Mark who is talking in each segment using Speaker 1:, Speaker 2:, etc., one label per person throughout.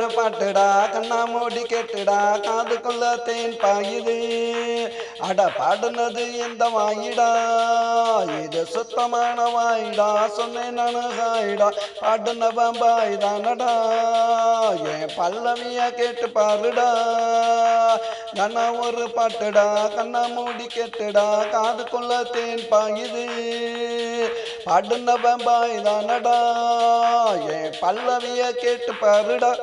Speaker 1: ஒரு பாட்டுடா கண்ணா மூடி கேட்டுடா காதுக்குள்ள தேன் பாயுது. அட பாடுனது இந்த வாயிடா? இது சுத்தமான வாயிடா சொன்னேன் நானு ஹாயிடா. பாடுனவன் பாய்தானடா என் பல்லவிய கேட்டு பாருடா. கண்ணா ஒரு பாட்டுடா கண்ணா மூடி கேட்டுடா காதுக்குள்ள தேன் பாயுது. பாடுனவன் பாய்தானடா என் பல்லவிய கேட்டு பாருடா.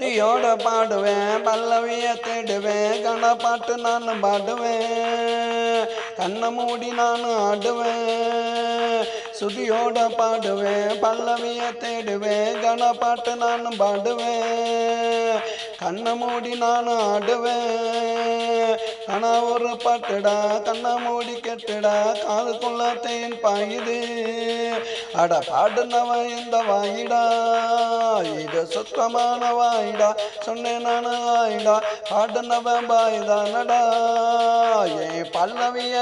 Speaker 1: தீயோட பாடுவேன் பல்லவிய தேடுவேன் கணப்பாட்டு நான் பாடுவேன் கண்ணை மூடி நான் ஆடுவேன். சுதியோட பாடுவேன் பல்லவிய தேடுவேன் கணப்பாட்டு நான் பாடுவேன். கண்ணை மூடி நான் ஆடுவேன். கணா ஒரு பாட்டுடா கண்ணை மூடி கெட்டுடா காதுக்குள்ள தேன் பாயுது. அட பாடுனவன் இந்த வாயிடா. இது சுத்தமான வாயிடா சொன்னேன் நானு ஆயிடா. பாடுனவன் பாய்தானடா ஏ பல்லவிய